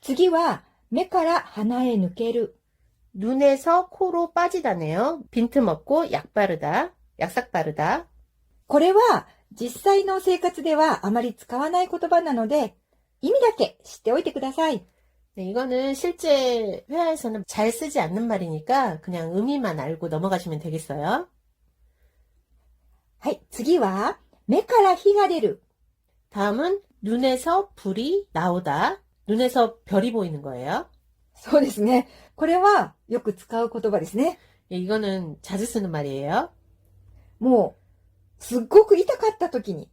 次は、目から鼻へ抜ける。 눈에서 코로 빠지다네요. 빈틈없고 약 바르다, 약삭 바르다. これは、実際の生活ではあまり使わない言葉なので、意味だけ知っておいてください。 네, 이거는 실제 회화에서는 잘 쓰지 않는 말이니까 그냥 의미만 알고 넘어가시면 되겠어요. はい、次は、目から火が出る。 다음은 눈에서 불이 나오다. 눈에서 별이 보이는 거예요. そうですね。これは、よく使う言葉ですね。 예, 이거는 자주 쓰는 말이에요. もう、すっごく痛かった時に、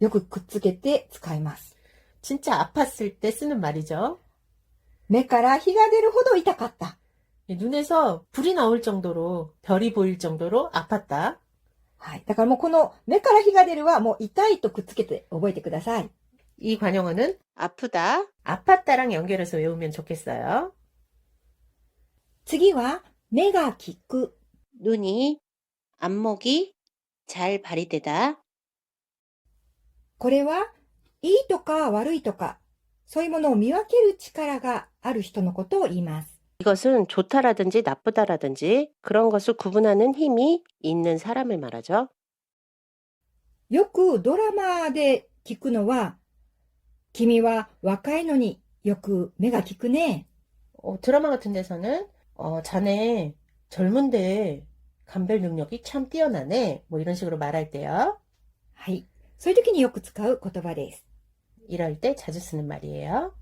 よくくっつけて使います。 진짜 아팠을 때 쓰는 말이죠. 目から火が出るほど痛かった。 예, 눈에서 불이 나올 정도로 별이 보일 정도로 아팠다. はい。だからもうこの目から火が出るはもう痛いとくっつけて覚えてください。 이 관용어는 아프다, 아팠다랑 연결해서 외우면 좋겠어요. 次は、目が利く。 눈이, 안목이 잘 발휘되다. これは、 いいとか悪いとか、そういうものを見分ける力がある人のことを言います。 이것은 좋다라든지 나쁘다라든지 그런 것을 구분하는 힘이 있는 사람을 말하죠. よくドラマで聞くのは、君は若いのによく目が利くね。 어, 드라마 같은 데서는 어, 자네 젊은데 감별 능력이 참 뛰어나네. 뭐 이런 식으로 말할 때요. はい。そういう時によく使う言葉です。 이럴 때 자주 쓰는 말이에요.